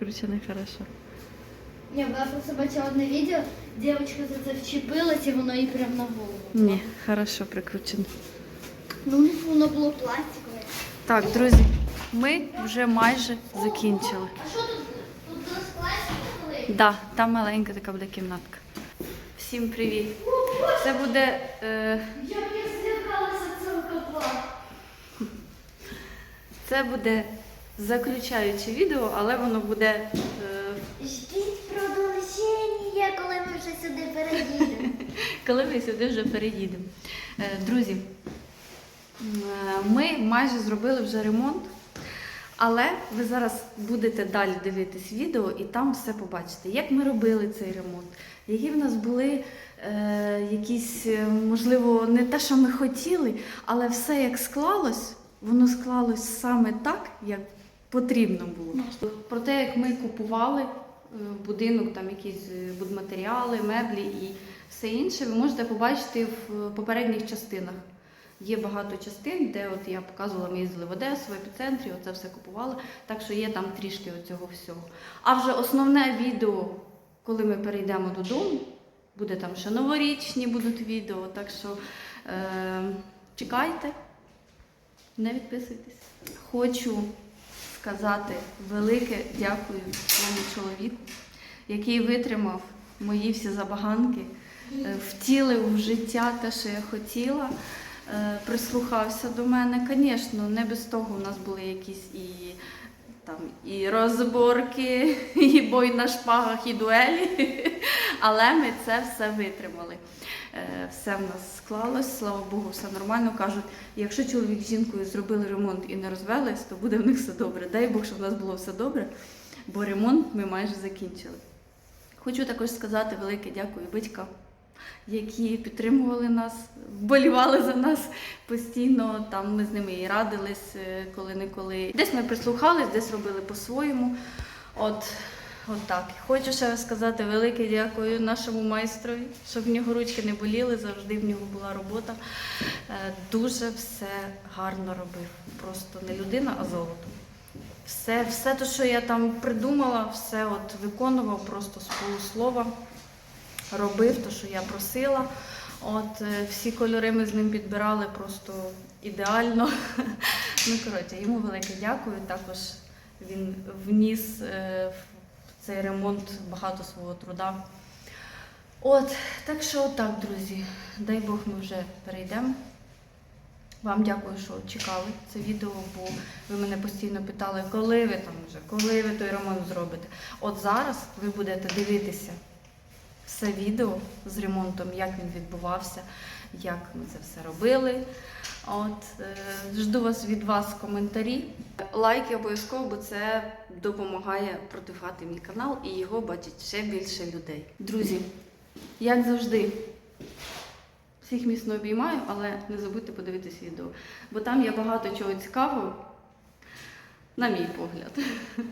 Короче, не хорошо. Я просто бачила одне відео, дівчинка за це вчепилась і воно їй прямо на голову. Ні, хорошо прикручено. Ну, воно було пластикове. Так, друзі, ми вже майже закінчили. А що тут? Тут нас пластиковий? Да, там маленька така буде кімнатка. Всім привіт. Це буде. Е, Я б я злякалася цього котла. це буде заключаюче відео, але воно буде. Е, Ждіть продовження, коли ми вже сюди переїдемо. коли ми сюди вже переїдемо. Е, друзі, е, ми майже зробили вже ремонт, але ви зараз будете далі дивитись відео і там все побачите, як ми робили цей ремонт, які в нас були е, якісь, можливо, не те, що ми хотіли, але все як склалось, воно склалось саме так, як потрібно було. Про те, як ми купували е, будинок, там якісь е, будматеріали, меблі і все інше, ви можете побачити в е, попередніх частинах. Є багато частин, де от я показувала, ми їздили в Одесу, в епіцентрі, оце все купували. Так що є там трішки цього всього. А вже основне відео, коли ми перейдемо додому, буде там ще новорічні будуть відео. Так що е, чекайте, не відписуйтесь. Хочу сказати велике дякую своєму чоловіку, який витримав мої всі забаганки, е, втілив в життя те, що я хотіла, е, прислухався до мене. Звісно, не без того у нас були якісь і. Там і розборки, і бой на шпагах, і дуелі. Але ми це все витримали. Е, Все в нас склалось, слава Богу, все нормально. Кажуть, якщо чоловік з жінкою зробили ремонт і не розвелись, то буде в них все добре. Дай Бог, щоб в нас було все добре, бо ремонт ми майже закінчили. Хочу також сказати велике дякую батькам, які підтримували нас, вболівали за нас постійно. Там ми з ними і радились е, коли-неколи. Десь ми прислухались, десь робили по-своєму. От, от так. Хочу ще сказати велике дякую нашому майстрові, щоб в нього ручки не боліли, завжди в нього була робота. Е, Дуже все гарно робив. Просто не людина, а золото. Все, все те, що я там придумала, все от виконував просто з полуслова, робив те, що я просила. От е, всі кольори ми з ним підбирали просто ідеально. Ну, коротше, йому велике дякую. Також він вніс е, в цей ремонт багато свого труда. От, так що отак, друзі. Дай Бог, ми вже перейдемо. Вам дякую, що чекали це відео, бо ви мене постійно питали, коли ви там вже, коли ви той ремонт зробите. От зараз ви будете дивитися все відео з ремонтом, як він відбувався, як ми це все робили. От, е, жду вас від вас коментарі. Лайки обов'язково, бо це допомагає продвигати мій канал і його бачить ще більше людей. Друзі, як завжди, всіх міцно обіймаю, але не забудьте подивитись відео, бо там є багато чого цікавого, на мій погляд.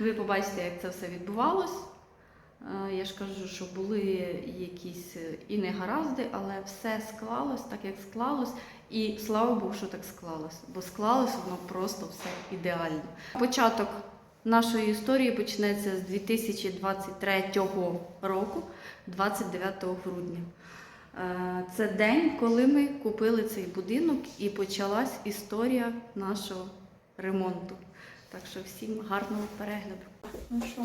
Ви побачите, як це все відбувалось. Е, Я ж кажу, що були якісь е, і негаразди, але все склалось так, як склалось. І слава Богу, що так склалось, бо склалось воно просто все ідеально. Початок нашої історії почнеться з 2023 року, 29 грудня. Е, Це день, коли ми купили цей будинок і почалась історія нашого ремонту. Так що всім гарного перегляду. Ну що?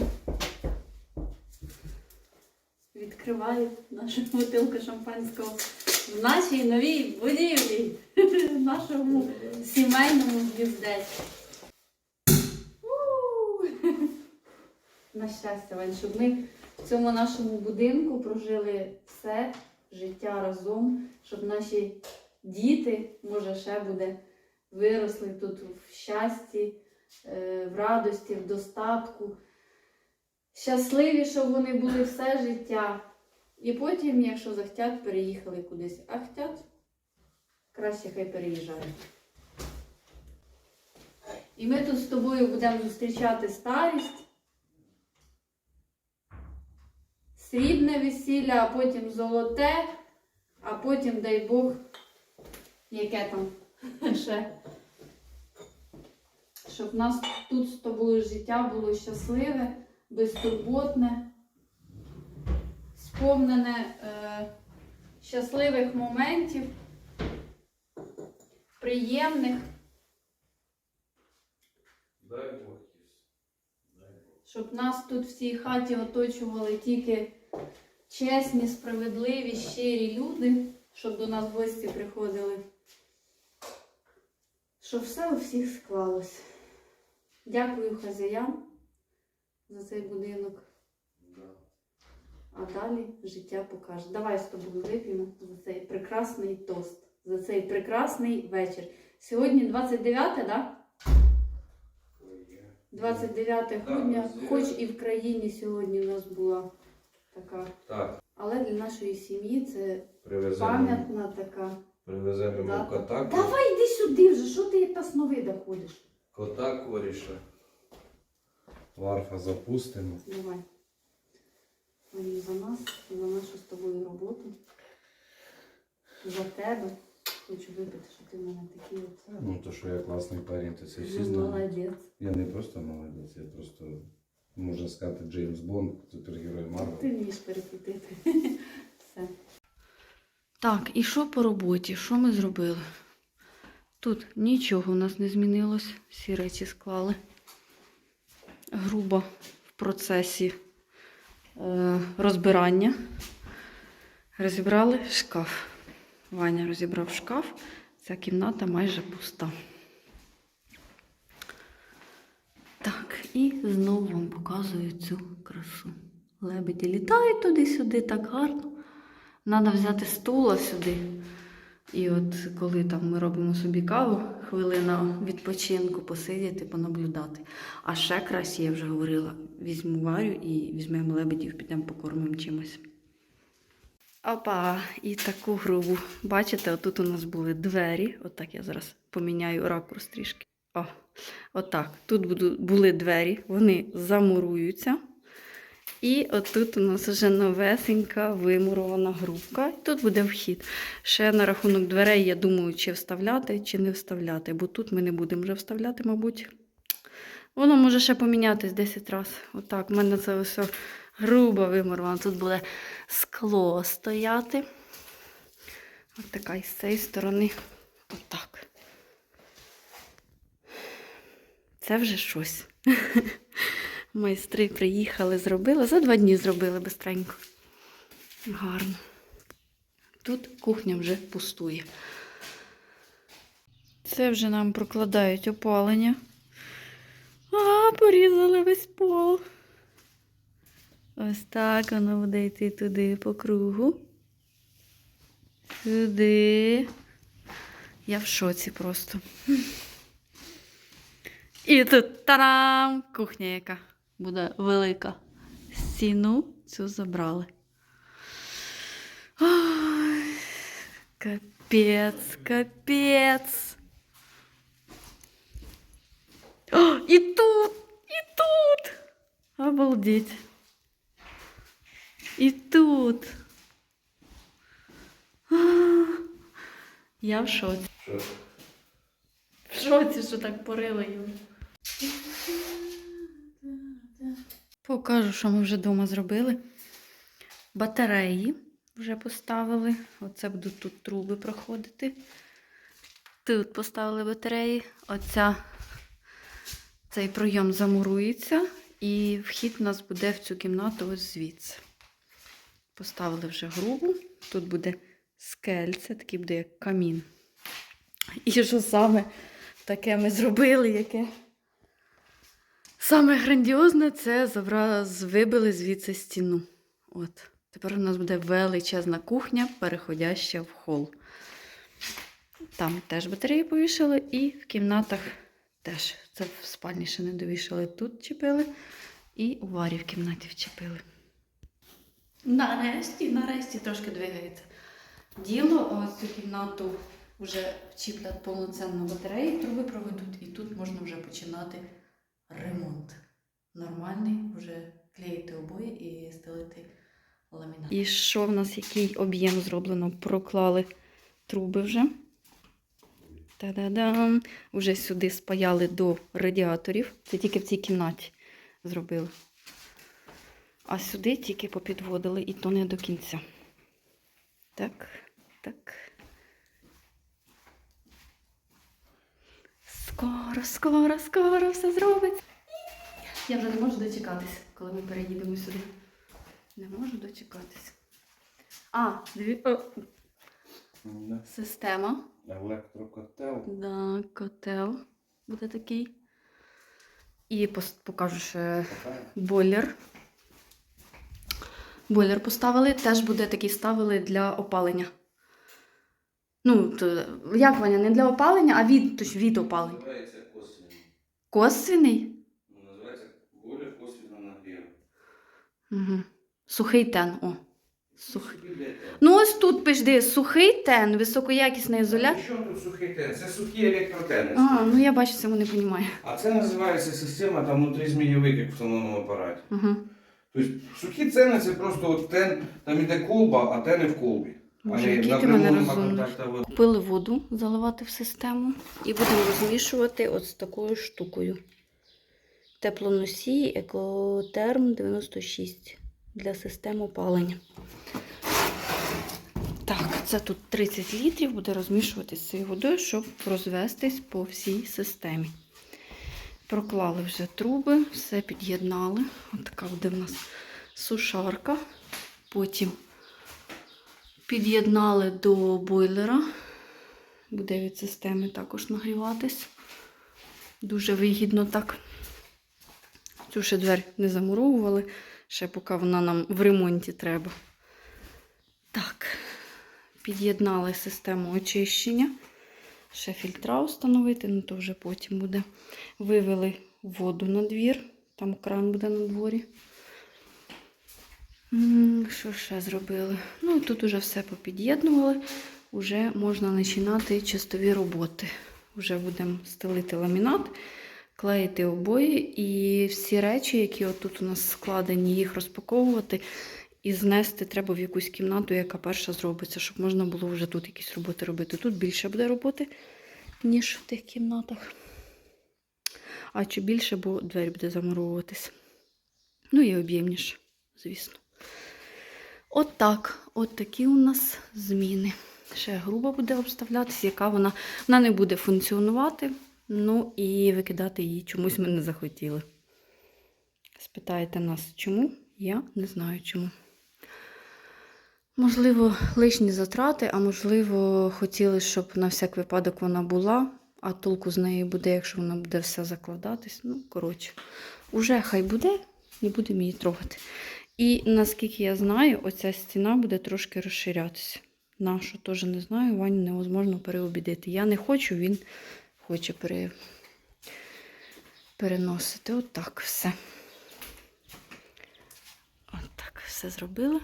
Відкриваю нашу бутилку шампанського в нашій новій будівлі, в нашому сімейному гніздечку. На щастя, Вань, щоб ми в цьому нашому будинку прожили все життя разом, щоб наші діти, може, ще буде, виросли тут в щасті, е, в радості, в достатку. Щасливі, щоб вони були все життя. І потім, якщо захотять, переїхали кудись. А хотять, краще хай переїжджають. І ми тут з тобою будемо зустрічати старість. Срібне весілля, а потім золоте, а потім, дай Бог, яке там ще. щоб в нас тут з тобою життя було щасливе, безтурботне, сповнене е, щасливих моментів, приємних, Дай Бог, щоб нас тут в цій хаті оточували тільки чесні, справедливі, щирі люди, щоб до нас в гості приходили. Щоб все у всіх склалось. Дякую хазяям за цей будинок. Да. А далі життя покаже. Давай з тобою вип'ємо за цей прекрасний тост, за цей прекрасний вечір. Сьогодні 29, так? Да? 29 грудня, хоч і в країні сьогодні у нас була така. Так, Але для нашої сім'ї це привеземо. пам'ятна така. Привеземо кота. Давай йди сюди вже, що ти як та сновида ходиш? Кота коріша. Варфа запустимо. Давай. Вони за нас, за нашу з тобою роботу. За тебе. Хочу випити, що ти в мене такий от. Ну, то, що я класний парень, то це всі знають. молодець. Я не просто молодець, я просто, можна сказати, Джеймс Бонд, супергерой Ти Марвел. вмієш перекрутити. Все. Так, і що по роботі? Що ми зробили? Тут нічого у нас не змінилось. Всі речі склали. Грубо в процесі е, розбирання. Розібрали шкаф. Ваня розібрав шкаф. Ця кімната майже пуста. Так, і знову вам показую цю красу. Лебеді літають туди-сюди так гарно. Треба взяти стула сюди. І от коли там ми робимо собі каву, хвилина відпочинку, посидіти, понаблюдати. А ще краще, я вже говорила, візьму варю і візьмемо лебедів, підемо покормимо чимось. Опа, і таку грубу. Бачите, отут у нас були двері. Отак я зараз поміняю ракурс трішки. О, отак. Тут були двері, вони замуруються. І отут у нас вже новесенька вимурована грубка. Тут буде вхід. Ще на рахунок дверей я думаю, чи вставляти, чи не вставляти, бо тут ми не будемо вже вставляти, мабуть. Воно може ще помінятись 10 разів. Отак, у мене це все грубо вимуровано. Тут буде скло стояти. Ось така і з цієї сторони. Отак. Це вже щось. Майстри приїхали, зробили. За два дні зробили бистренько. Гарно. Тут кухня вже пустує. Це вже нам прокладають опалення. А, порізали весь пол. Ось так воно буде йти туди по кругу. Сюди. Я в шоці просто. І тут тарам! Кухня яка буде велика. Стіну цю забрали. Ой, капець, капець. О, і тут, і тут. Обалдеть. І тут. Я в шоці. В шоці, що так порили його. Покажу, що ми вже вдома зробили. Батареї вже поставили. Оце будуть тут труби проходити. Тут поставили батареї. Оця, цей пройом замурується, і вхід у нас буде в цю кімнату ось звідси. Поставили вже грубу. Тут буде скельце, такий буде як камін. І що саме таке ми зробили, яке саме грандіозне, це забра... з- вибили звідси стіну. От. Тепер у нас буде величезна кухня, переходяща в хол. Там теж батареї повішали, і в кімнатах теж. Це в спальні ще не довішали. Тут чіпили, і у варі в кімнаті вчепили. Нарешті, нарешті трошки двигається. Діло, ось цю кімнату вже вчіплять повноцінно батареї, труби проведуть, і тут можна вже починати ремонт. Нормальний, вже клеїти обої і стелити ламінат. І що в нас, який об'єм зроблено? Проклали труби вже. Та-да-дам. Уже сюди спаяли до радіаторів. Це тільки в цій кімнаті зробили. А сюди тільки попідводили, і то не до кінця. Так, так. Скоро, скоро, скоро все зробиться. Я вже не можу дочекатися, коли ми переїдемо сюди. Не можу дочекатися. А, дві... О, система. Електрокотел. Да, котел буде такий. І покажу ще бойлер. Бойлер поставили, теж буде такий ставили для опалення. Ну, то, як Ваня, не для опалення, а від, тож від опалення. Називається косвіний. Косвіний? Називається бойлер косвіного нагріву. Угу. Сухий тен. О. Сух... Ну, ось тут пишди, сухий тен, високоякісна ізоляція. Що тут сухий тен? Це сухі електротени. А, ну я бачу, цьому не розумію. А це називається система там внутрі змійовик, як в самому апараті. Угу. Тобто сухі цени це просто от тен, там іде колба, а тени в колбі. Боже, а який ти мене розумний. Купили воду заливати в систему і будемо розмішувати от з такою штукою. Теплоносій Екотерм 96 для систем опалення. Так, це тут 30 літрів буде розмішувати з цією водою, щоб розвестись по всій системі. Проклали вже труби, все під'єднали. От така буде в нас сушарка. Потім Під'єднали до бойлера. Буде від системи також нагріватись. Дуже вигідно так. Цю ще двері не замуровували, ще поки вона нам в ремонті треба. Так, під'єднали систему очищення. Ще фільтра встановити, ну то вже потім буде. Вивели воду на двір, там кран буде на дворі. Що ще зробили? Ну, тут уже все попід'єднували. Уже можна починати чистові роботи. Вже будемо стелити ламінат, клеїти обої і всі речі, які отут у нас складені, їх розпаковувати і знести треба в якусь кімнату, яка перша зробиться, щоб можна було вже тут якісь роботи робити. Тут більше буде роботи, ніж в тих кімнатах. А чи більше, бо двері буде замуровуватись. Ну і об'ємніше, звісно. От так, от такі у нас зміни. Ще груба буде обставлятися, яка вона, вона не буде функціонувати. Ну і викидати її чомусь ми не захотіли. Спитаєте нас, чому? Я не знаю чому. Можливо, лишні затрати, а можливо, хотіли, щоб на всяк випадок вона була, а толку з неї буде, якщо вона буде все закладатись. Ну, коротше, уже хай буде, не будемо її трогати. І наскільки я знаю, оця стіна буде трошки розширятися. Нашу теж не знаю, Ваню невозможно переобідити. Я не хочу, він хоче пере... переносити. Отак все. Отак все зробила.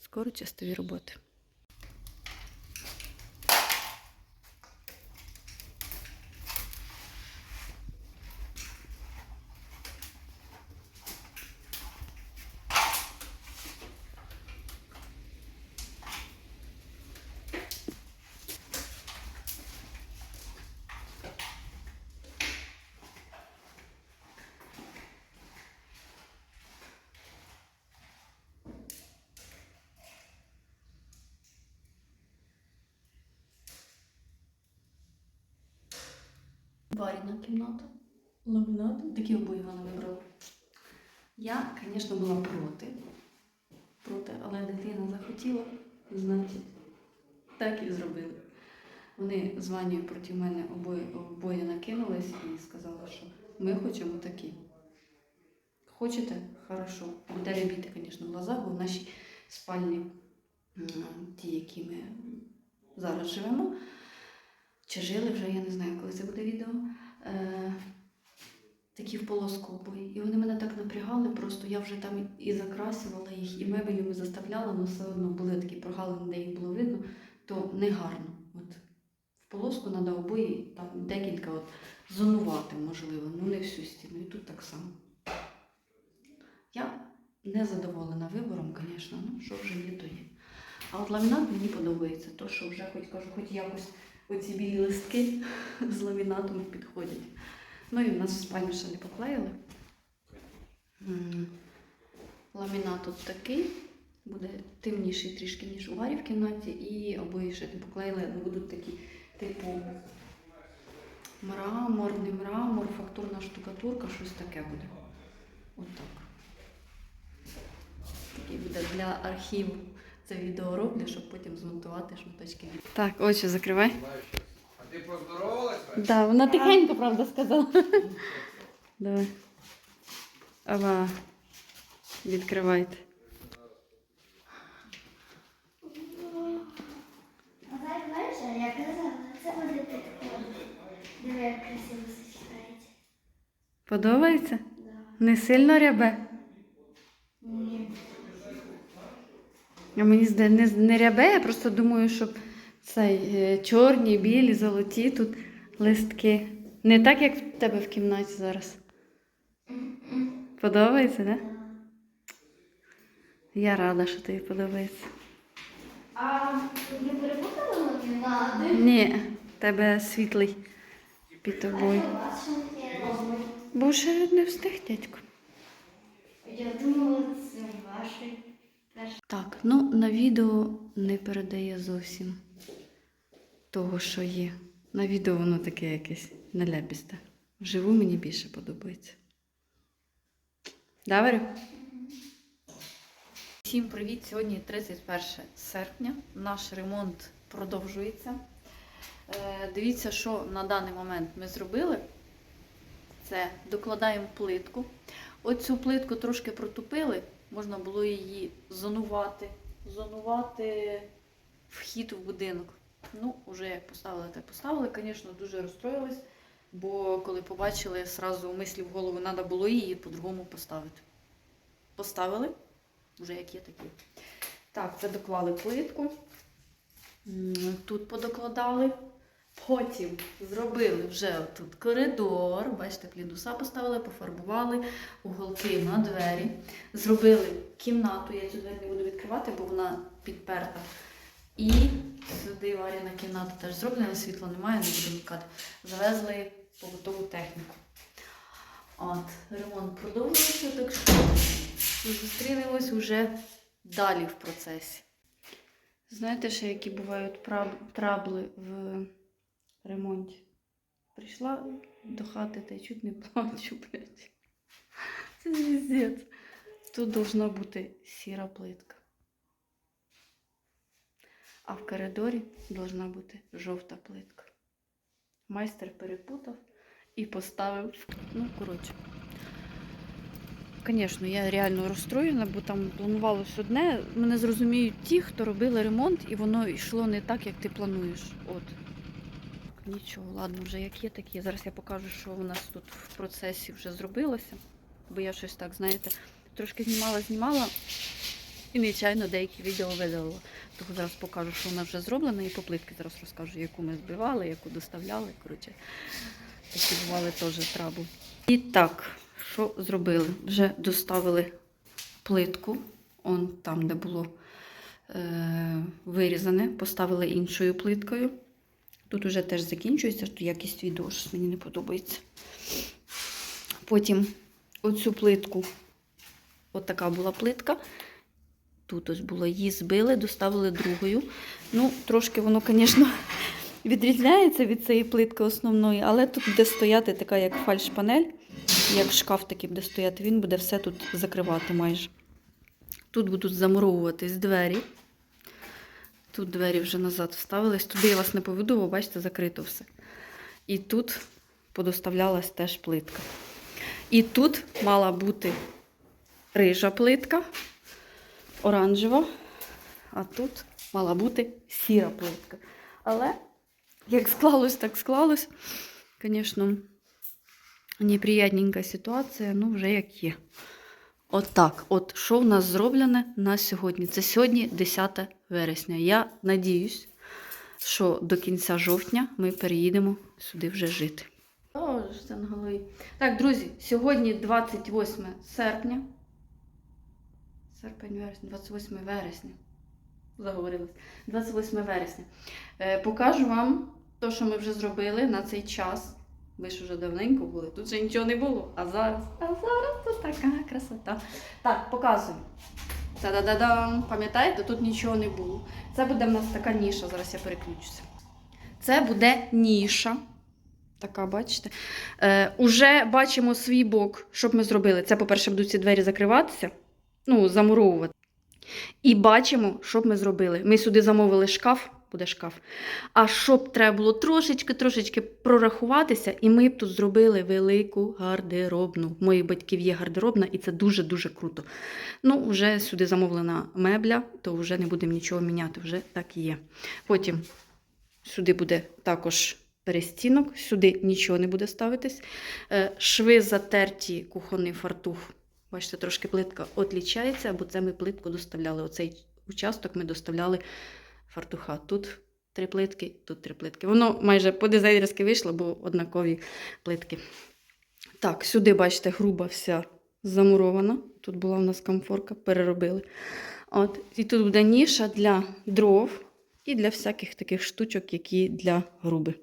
Скоро частові роботи. Варіна кімната. Ламінат. Такі обої вона вибрала. Я, звісно, була проти. Проти, але дитина захотіла, значить, так і зробили. Вони з Ванею проти мене обоє, обоє накинулись і сказали, що ми хочемо такі. Хочете? Хорошо. Буде рябіти, звісно, в глазах, бо в нашій спальні, ті, які ми зараз живемо, чи жили вже, я не знаю, коли це буде відео. Е, такі в полоску обої. І вони мене так напрягали, просто я вже там і закрасювала їх, і мебелю заставляла, але все одно були такі прогалини, де їх було видно, то не гарно. От в полоску треба обої там декілька от, зонувати, можливо, ну не всю стіну. І тут так само. Я не задоволена вибором, звісно, ну що вже є, то є. А от ламінат мені подобається, то що вже хоч кажу, хоч якось оці білі листки з ламінатом підходять. Ну і в нас в спальню ще не поклеїли. Ламінат от такий, буде темніший трішки, ніж у Варі в кімнаті, і обої ще не поклеїли, будуть такі, типу, мрамор, не мрамор, фактурна штукатурка, щось таке буде. Отак. Такий буде для архіву. Це відео роблю, щоб потім змонтувати шматочки. Так, очі закривай. А ти поздоровалась? Вась? Да, вона тихенько, правда, сказала. Давай. Ава. Відкривайте. А так, знаєш, а я казала, це буде підходить. Диви, як красиво сочетається. Подобається? Да. Не сильно рябе. Ні. А мені не, не рябе, я просто думаю, щоб цей е, чорні, білі, золоті тут листки. Не так, як в тебе в кімнаті зараз. Подобається, так? Да? Я рада, що тобі подобається. А не перепутали ламінати? Ні, в тебе світлий під тобою. Бо ще не встиг, дядько. Я думала, це ваші. Так, ну на відео не передає зовсім того, що є. На відео воно таке якесь наляпісте. Вживу мені більше подобається. Да? Всім привіт! Сьогодні 31 серпня. Наш ремонт продовжується. Е, дивіться, що на даний момент ми зробили. Це докладаємо плитку. Оцю плитку трошки протупили, можна було її зонувати, зонувати вхід в будинок. Ну, вже як поставили, так поставили. Звісно, дуже розстроїлись, бо коли побачили, сразу мислі в голову, треба було її по-другому поставити. Поставили, вже як є, так. Так, це доклали плитку. Тут подокладали. Потім зробили вже тут коридор. Бачите, плінуса поставили, пофарбували уголки на двері. Зробили кімнату, я цю двері не буду відкривати, бо вона підперта. І сюди Варіна кімната теж зроблена, світла немає, не буду вмикати. Завезли побутову техніку. От, ремонт продовжується, так що зустрінемось вже далі в процесі. Знаєте ще, які бувають трабли в ремонті? Прийшла до хати та й чуть не плачу, блядь. Це звіздець. Тут должна бути сіра плитка. А в коридорі должна бути жовта плитка. Майстер перепутав і поставив. Ну, коротше. Звісно, я реально розстроєна, бо там планувалось одне. Мене зрозуміють ті, хто робили ремонт, і воно йшло не так, як ти плануєш. От. Нічого, ладно, вже як є, так є. Зараз я покажу, що у нас тут в процесі вже зробилося. Бо я щось так, знаєте, трошки знімала, знімала і нечайно деякі відео видалила. Тому зараз покажу, що вона вже зроблена, і по плитки зараз розкажу, яку ми збивали, яку доставляли. Коротше, такі бували теж трабли. І так, що зробили? Вже доставили плитку, он там, де було е- вирізане, поставили іншою плиткою. Тут уже теж закінчується, що якість відео щось мені не подобається. Потім оцю плитку, от така була плитка. Тут ось було, її збили, доставили другою. Ну, трошки воно, звісно, відрізняється від цієї плитки основної, але тут буде стояти така, як фальш-панель, як шкаф такий буде стояти, він буде все тут закривати майже. Тут будуть замуровуватись двері. Тут двері вже назад вставились. Туди я вас не поведу, бо бачите, закрито все. І тут подоставлялась теж плитка. І тут мала бути рижа плитка, оранжева, а тут мала бути сіра плитка. Але як склалось, так склалось. Звісно, неприятненька ситуація, ну вже як є. От от що в нас зроблене на сьогодні? Це сьогодні 10 вересня. Я надіюсь, що до кінця жовтня ми переїдемо сюди вже жити. О, голові. Так, друзі, сьогодні 28 серпня. Серпень, вересня, 28 вересня. Заговорилась. 28 вересня. Е, покажу вам То, що ми вже зробили на цей час. Ви ж вже давненько були, тут же нічого не було. А зараз, а зараз тут така красота. Так, показую. Та-да-да-дам. Пам'ятаєте, тут нічого не було. Це буде в нас така ніша. Зараз я переключуся. Це буде ніша. Така, бачите. Е, уже бачимо свій бок, що б ми зробили. Це, по-перше, будуть ці двері закриватися, ну, замуровувати. І бачимо, що б ми зробили. Ми сюди замовили шкаф, буде шкаф. А щоб треба було трошечки-трошечки прорахуватися, і ми б тут зробили велику гардеробну. У моїх батьків є гардеробна, і це дуже-дуже круто. Ну, вже сюди замовлена мебля, то вже не будемо нічого міняти, вже так і є. Потім сюди буде також перестінок, сюди нічого не буде ставитись. Е, Шви затерті кухонний фартух. Бачите, трошки плитка відлічається, бо це ми плитку доставляли. Оцей участок ми доставляли фартуха. Тут три плитки, тут три плитки. Воно майже по дизайнерськи вийшло, бо однакові плитки. Так, сюди, бачите, груба вся замурована. Тут була в нас комфорка, переробили. От, і тут буде ніша для дров і для всяких таких штучок, які для груби.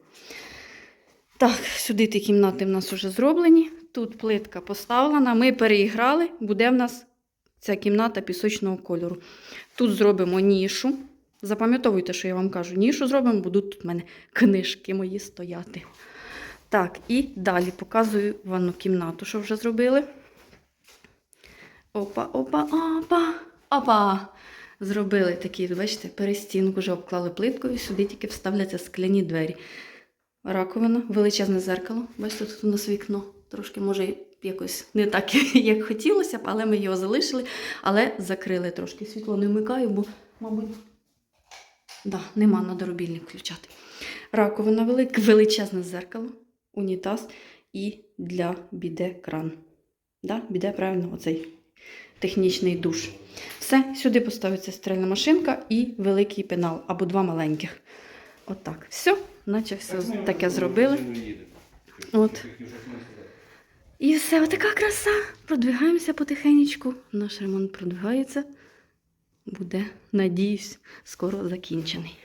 Так, сюди ті кімнати в нас вже зроблені. Тут плитка поставлена. Ми переіграли, буде в нас ця кімната пісочного кольору. Тут зробимо нішу. Запам'ятовуйте, що я вам кажу. Нішу зробимо, будуть тут в мене книжки мої стояти. Так, і далі показую ванну кімнату, що вже зробили. Опа, опа, опа, опа. Зробили такі, бачите, перестінку вже обклали плиткою, сюди тільки вставляться скляні двері. Раковина, величезне зеркало. Бачите, тут у нас вікно. Трошки, може, якось не так, як хотілося б, але ми його залишили, але закрили трошки. Світло не вмикаю, бо, мабуть, да, нема на доробільник включати. Раковина велика, величезне зеркало, унітаз і для біде кран. Да? Біде, правильно, оцей технічний душ. Все, сюди поставиться стиральна машинка і великий пенал, або два маленьких. Отак. Все, наче все таке зробили. От. І все, отака краса. Продвигаємося потихеньку. Наш ремонт продвигається. Буде, надіюсь, скоро закінчений.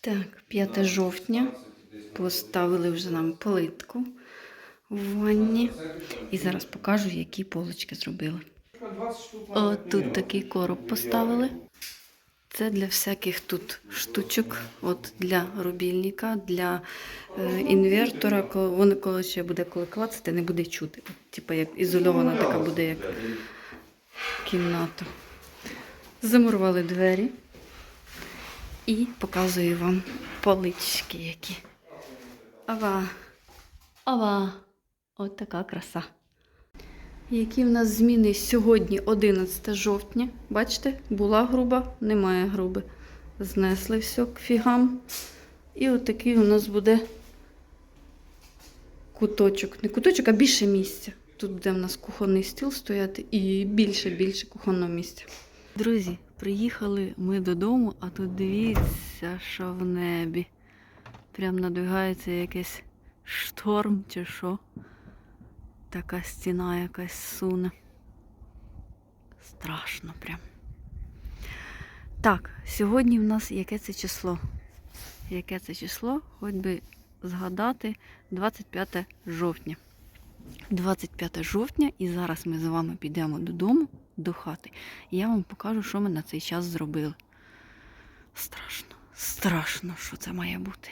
Так, 5 жовтня. Поставили вже нам плитку в ванні. І зараз покажу, які полочки зробили. О, тут такий короб поставили. Це для всяких тут штучок, от для рубільника, для е, інвертора. Коли воно коли ще буде коли клацати, не буде чути. Типа як ізольована така буде як кімната. Замурували двері і показую вам полички які. Ава, ава, от така краса. Які в нас зміни сьогодні, 11 жовтня. Бачите, була груба, немає груби. Знесли все к фігам. І отакий у нас буде куточок. Не куточок, а більше місця. Тут буде в нас кухонний стіл стояти і більше-більше кухонного місця. Друзі, приїхали ми додому, а тут дивіться, що в небі. Прям надвигається якийсь шторм чи що. Така стіна якась суне. Страшно прям. Так, сьогодні в нас яке це число? Яке це число? Хоч би згадати 25 жовтня. 25 жовтня, і зараз ми з вами підемо додому, до хати. І я вам покажу, що ми на цей час зробили. Страшно, страшно, що це має бути.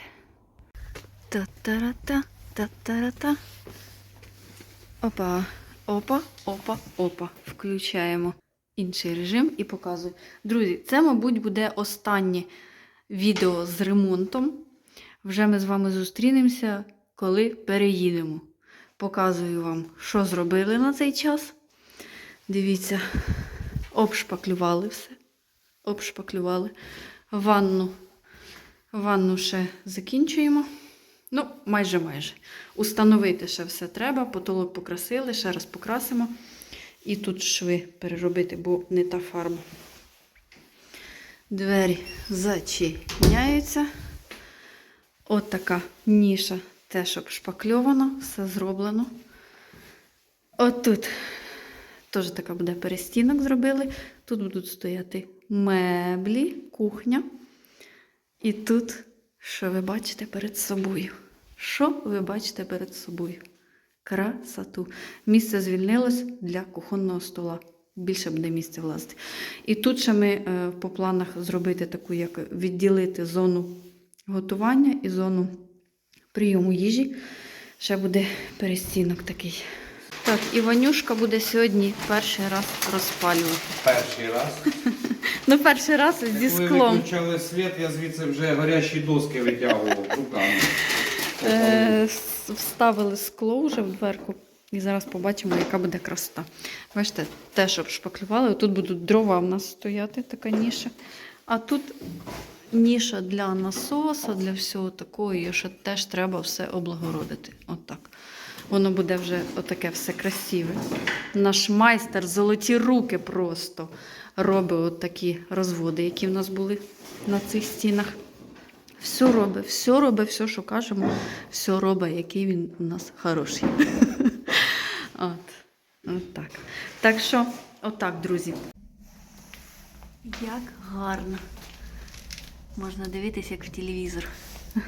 Та-та-ра-та, та-та-ра-та. Опа, опа, опа, опа. Включаємо інший режим і показую. Друзі, це, мабуть, буде останнє відео з ремонтом. Вже ми з вами зустрінемося, коли переїдемо. Показую вам, що зробили на цей час. Дивіться, обшпаклювали все. Обшпаклювали. Ванну. Ванну ще закінчуємо. Ну, майже майже. Установити ще все треба, потолок покрасили, ще раз покрасимо. І тут шви переробити, бо не та фарба. Двері зачиняються. От така ніша теж обшпакльована, все зроблено. От тут теж така буде перестінок зробили. Тут будуть стояти меблі, кухня. І тут Що ви бачите перед собою? Що ви бачите перед собою? Красоту. Місце звільнилось для кухонного стола. Більше буде місця влазити. І тут ще ми е, по планах зробити таку, як відділити зону готування і зону прийому їжі. Ще буде перестінок такий. Так, Іванюшка буде сьогодні перший раз розпалювати. Перший раз. Ну, перший раз зі Коли склом. виключали світ, я звідси вже горящі доски витягував руками. Е, с- вставили скло вже в дверку. І зараз побачимо, яка буде красота. Бачите, те, щоб шпаклювали. Тут будуть дрова в нас стояти, така ніша. А тут ніша для насоса, для всього такого, і що теж треба все облагородити. Отак. Воно буде вже отаке все красиве. Наш майстер, золоті руки просто робить от такі розводи, які в нас були на цих стінах. Все робить, все робить, все, що кажемо, все робить, який він у нас хороший. От. От так. Так що, отак, друзі. Як гарно. Можна дивитися, як в телевізор.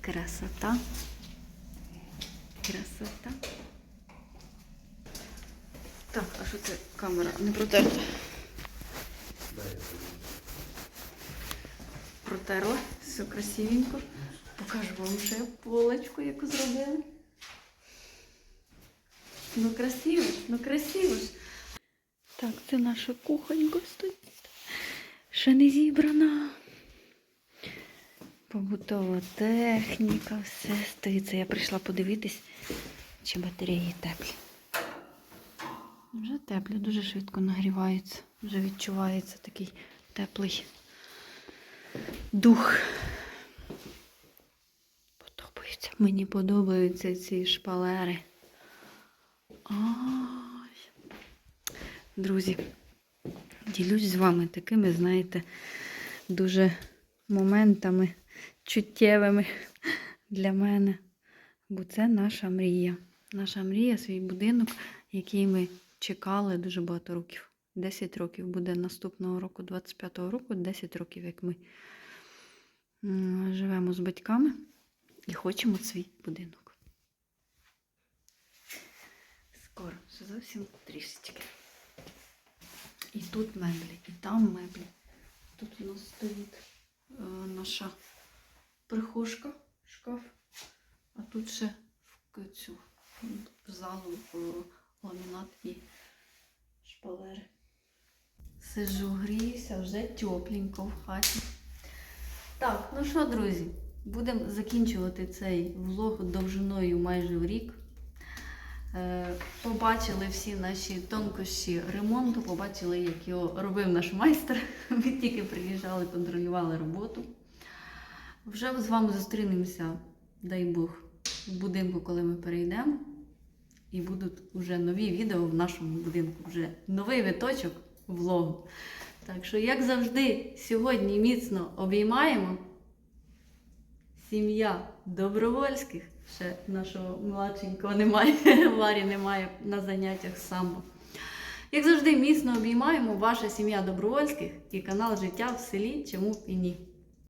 Красота. Красота. Так, а що це камера? Не протерта. Протерла, все красивенько. Покажу вам ще полочку, яку зробили. Ну красиво, ж, ну красиво ж. Так, це наша кухонька стоїть. Ще не зібрана. Побутова техніка, все стоїть. Це я прийшла подивитись, чи батареї теплі. Вже теплі, дуже швидко нагріваються. Вже відчувається такий теплий дух. Подобаються. Мені подобаються ці шпалери. Ай. Друзі, ділюсь з вами такими, знаєте, дуже моментами чуттєвими для мене. Бо це наша мрія. Наша мрія, свій будинок, який ми чекали дуже багато років. 10 років буде наступного року, 25-го року, 10 років, як ми живемо з батьками і хочемо свій будинок. Скоро, ще зовсім трішечки. І тут меблі, і там меблі. Тут у нас стоїть е, наша прихожка, шкаф, а тут ще в цю в залу ламінат і шпалери. Сижу, гріюся, вже тепленько в хаті. Так, ну що, друзі, будемо закінчувати цей влог довжиною майже в рік. Е, Побачили всі наші тонкощі ремонту, побачили, як його робив наш майстер. Ми тільки приїжджали, контролювали роботу. Вже з вами зустрінемося, дай Бог, в будинку, коли ми перейдемо. І будуть вже нові відео в нашому будинку, вже новий виточок влогу. Так що, як завжди, сьогодні міцно обіймаємо. Сім'я Добровольських. Ще нашого младшенького немає, Варі немає на заняттях самбо. Як завжди, міцно обіймаємо ваша сім'я Добровольських і канал Життя в селі. Чому і ні.